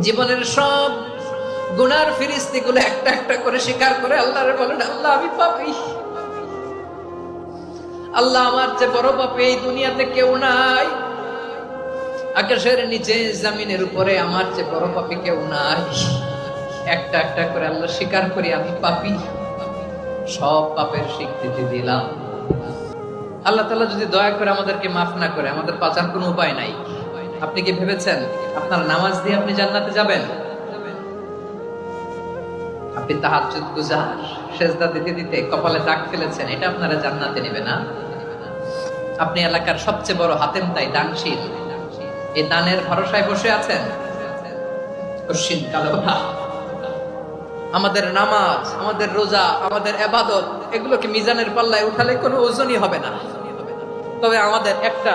জীবনের সব গুনার ফিরিস্তি গুলো একটা একটা করে স্বীকার করে আল্লাহরে বলেন, আল্লাহ, আমি পাপি। আল্লাহ আমার যে বড় পাপি এই দুনিয়াতে কেউ নাই। আকাশের নিচে জামিনের উপরে আমার যে বড় পাপি কেউ নাই। একটা একটা করে আল্লাহ স্বীকার করি, আমি পাপি। সব পাপের স্বীকৃতি দিলাম। আল্লাহ তালা যদি দয়া করে আমাদেরকে মাফ না করে, আমাদের পাচার কোনো উপায় নাই। আপনি কি ভেবেছেন আপনার নামাজ দিয়ে আপনি জান্নাতে যাবেন? আপনি তাহাজ্জুদ গুজার সেজদা দিতে দিতে কপালে দাগ ফেলেছেন, এটা আপনারা জান্নাতে নেবে না। আপনি এলাকার সবচেয়ে বড় হাতেম তাই দানশীল। এই দানের ভরসায় বসে আছেন? আমাদের নামাজ, আমাদের রোজা, আমাদের এবাদত, এগুলোকে মিজানের পাল্লায় উঠালে কোনো ওজনই হবে না। তবে আমাদের একটা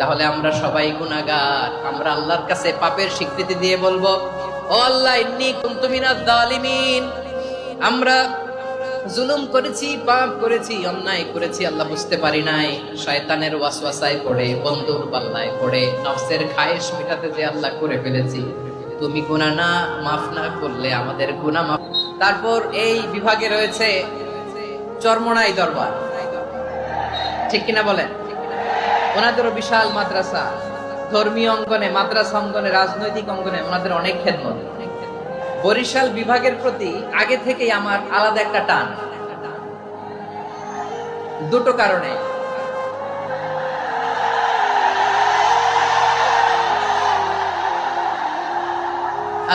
তাহলে আমরা সবাই গুনাহগার। আমরা আল্লাহর কাছে পাপের স্বীকৃতি দিয়ে বলব আমরা জুলুম করেছি, পাপ করেছি, অন্যায় করেছি, আল্লাহ বুঝতে পারি নাই। শয়তানের ওয়াসওয়াসায় পড়ে, বন্ধুর পাল্লায় পড়ে, নফসের খায়েশ মেটাতে যে আল্লাহ করে ফেলেছি। তুমি গুনাহ না, মাফ না করলে আমাদের গুনাহ মাফ। তারপর এই বিভাগে রয়েছে চরমনাই দরবার। ঠিক কিনা বলেন? ওনাদেরও বিশাল মাদ্রাসা। ধর্মীয় অঙ্গনে, মাদ্রাসা অঙ্গনে, রাজনৈতিক অঙ্গনে ওনাদের অনেক খেদমত। বরিশাল বিভাগের প্রতি আগে থেকেই আমার আলাদা একটা টান। দুটো কারণে।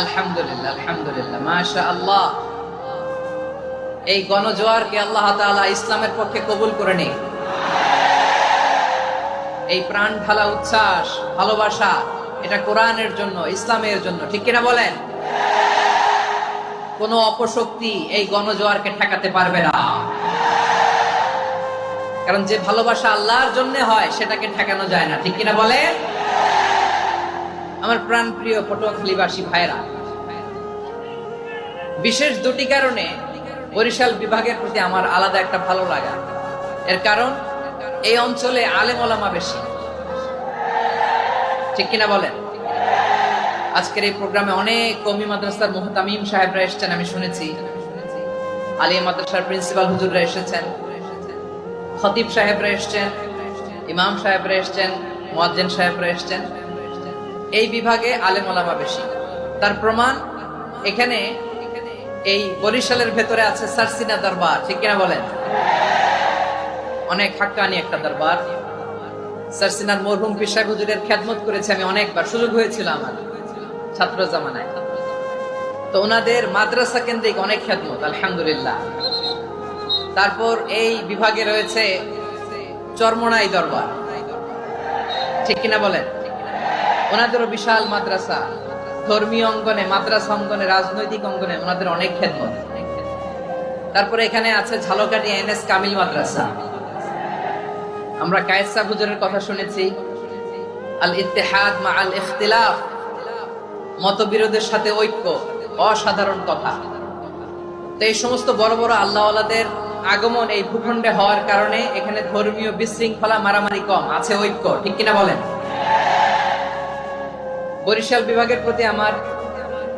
আলহামদুলিল্লাহ আলহামদুলিল্লাহ মাশা আল্লাহ এই গণজোয়ারকে আল্লাহ তাআলা ইসলামের পক্ষে কবুল করে নিন এই প্রাণ ঢালা উচ্ছ্বাস, ভালোবাসা, এটা কোরআনের জন্য, ইসলামের জন্য, ঠিক কিনা বলেন? কোন অপশক্তি এই গণজোয়ারকে ঠেকাতে পারবে না। কারণ যে ভালোবাসা আল্লাহর জন্য হয়, সেটাকে ঠেকানো যায় না, ঠিক কিনা বলে আমার প্রাণ প্রিয় পটুয়াখালীবাসী ভাইরা বিশেষ দুটি কারণে বরিশাল বিভাগের প্রতি আমার আলাদা একটা ভালো লাগা। এর কারণ এই অঞ্চলে আলেম ওলামা বেশি। ঠিক কিনা বলেন? আজকের এই প্রোগ্রামে অনেক কমি মাদ্রাসার মুহতামিম সাহেবরা এসেছেন, আমি শুনেছি। আলিয়া মাদ্রাসার প্রিন্সিপাল হুজুররা এসেছেন। খতিব সাহেবরা এসেছেন, ইমাম সাহেবরা এসেছেন, মুয়াজ্জিন সাহেবরা এসেছেন। এই বিভাগে আলেম ওলামা বেশি। তার প্রমাণ এখানে এই বরিশালের ভেতরে আছে সারসিনা দরবার, ঠিক কিনা বলেন? অনেক হাক্কানি একটা দরবার। সারসিনার মরহুম পিসাব হুজুরের খেদমত করেছে, আমি অনেকবার সুযোগ হয়েছিল আমার ছাত্র জামানায়। তো ওনাদের মাদ্রাসা কেন্দ্রিক অনেক খ্যাতমত আলহামদুলিল্লাহ। তারপর এই বিভাগে রয়েছে চরমনাই দরবার। ঠিক কিনা বলেন? ওনাদেরও বিশাল মাদ্রাসা। ধর্মীয় অঙ্গনে, মাদ্রাসা অঙ্গনে, রাজনৈতিক অঙ্গনে ওনাদের অনেক খেদমত। তারপরে এখানে আছে ঝালকাটি এন এস কামিল মাদ্রাসা। আমরা কায়েসা হুজুরের কথা শুনেছি। আল ইত্তেহাদ মা আল ইখতিলাফ, মতবিরোধের সাথে ঐক্য, অসাধারণ কথা। তো এই সমস্ত বড় বড় আল্লাহওয়ালাদের আগমন এই ভূখণ্ডে হওয়ার কারণে এখানে ধর্মীয় বিশৃঙ্খলা মারামারি কম, আছে ঐক্য, ঠিক কিনা বলেন? বরিশাল বিভাগের প্রতি আমার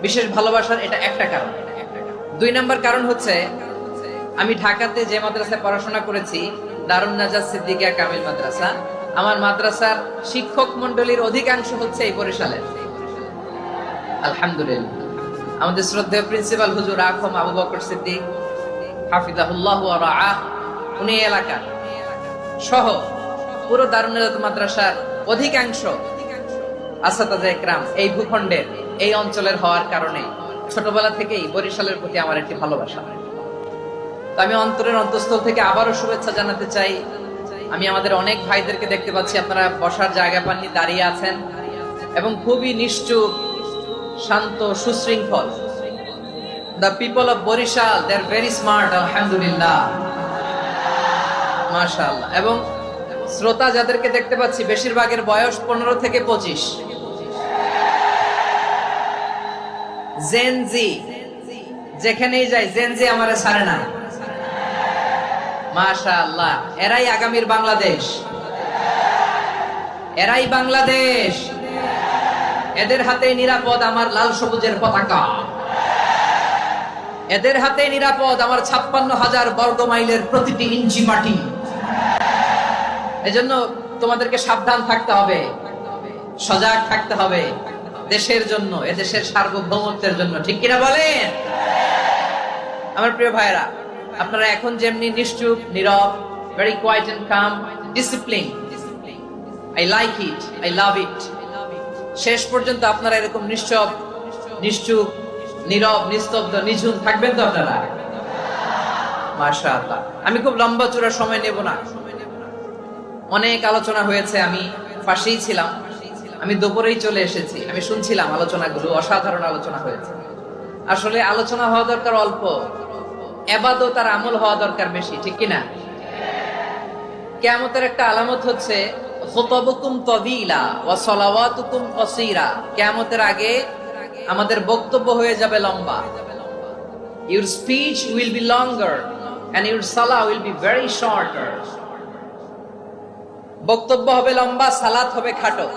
বিশেষ ভালোবাসার এটা একটা কারণ। দুই নাম্বার কারণ হচ্ছে, আমি ঢাকাতে যে মাদ্রাসায় পড়াশোনা করেছি দারুণ নাজাজ সিদ্দিকিয়া কামিল মাদ্রাসা। আমার মাদ্রাসার শিক্ষক মন্ডলীর অধিকাংশ হচ্ছে এই বরিশালের। আলহামদুলিল্লাহ। আমাদের শ্রদ্ধেয় প্রিন্সিপাল হুজুর আখম আবু বকর সিদ্দিক, হাফিজাহুল্লাহ উনি এলাকার। সহ পুরো দারুণ নাজাত মাদ্রাসার অধিকাংশ আসাদাজা একরাম এই ভূখণ্ডের, এই অঞ্চলের হওয়ার কারণে ছোটবেলা থেকেই বরিশালের প্রতি আমার একটি ভালোবাসা। আমি অন্তরের অন্তঃস্থল থেকে আবারও শুভেচ্ছা জানাতে চাই। আমি আমাদের অনেক ভাইদেরকে দেখতে পাচ্ছি, আপনারা বসার জায়গা পাননি, দাঁড়িয়ে আছেন। এবং খুবই নিশ্চুপ, শান্ত, সুশৃঙ্খল। The people of Barishal they are very smart আলহামদুলিল্লাহ। মাশাআল্লাহ। এবং শ্রোতা যাদেরকে দেখতে পাচ্ছি, বেশিরভাগের বয়স পনেরো থেকে পঁচিশ। জেনজি যেখানেই যাই জেনজি আমারে ছাড়ে না। মাশা আল্লাহ এরাই আগামীর বাংলাদেশ। এরাই বাংলাদেশ। এদের হাতে নিরাপদ আমার লাল সবুজের পতাকা। এদের হাতে নিরাপদ আমার ছাপ্পান্ন হাজার বর্গ মাইলের প্রতিটি ইঞ্চি মাটি। এজন্য তোমাদেরকে সাবধান থাকতে হবে। সজাগ থাকতে হবে দেশের জন্য, এদেশের সার্বভৌমত্বের জন্য। ঠিক কিনা বলেন? আমার প্রিয় ভাইরা আপনারা এখন যেমনি নিশ্চুপ, নীরব very quiet and calm discipline I like it I love it শেষ পর্যন্ত আপনারা এরকম নিশ্চব, নিশ্চুপ, নীরব, নিস্তব্ধ, নিঝুম থাকবেন তো আপনারা? মাশাআল্লাহ। আমি খুব লম্বা চূড়া সময় নেব না। অনেক আলোচনা হয়েছে, আমি পাশেই ছিলাম। আমি দুপুরেই চলে এসেছি। আমি শুনছিলাম আলোচনাগুলো, অসাধারণ আলোচনা হয়েছে। আসলে আলোচনা হওয়া দরকার অল্প। এবাদত আর আমল হওয়া দরকার বেশি, ঠিক কিনা? কেয়ামতের একটা আলামত হচ্ছে আগে আমাদের বক্তব্য হয়ে যাবে লম্বা। Your speech will be longer and your সালা উইল বি ভেরি বক্তব্য হবে লম্বা, সালাত হবে খাটো।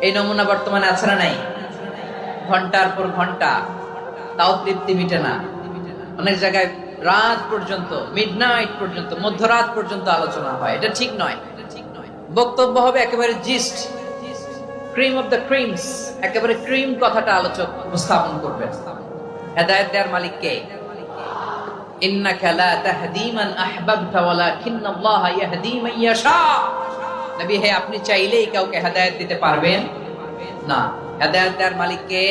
এই নমুনা বর্তমানে আছে না নাই? ঘণ্টার পর ঘণ্টা তাও তৃপ্তি মিটে না। অনেক জায়গায় রাত পর্যন্ত মিড নাইট পর্যন্ত, মধ্যরাত পর্যন্ত আলোচনা হয়। এটা ঠিক নয়। বক্তব্য হবে একেবারে gist cream of the creams একেবারে ক্রিম কথাটা আলোচক উপস্থাপন করবে। হেদায়ত দেওয়ার মালিক কে? আপনি চাইলেই কাউকে হেদায়েত দিতে পারবেন না। হেদায়েত দেওয়ার মালিক কে?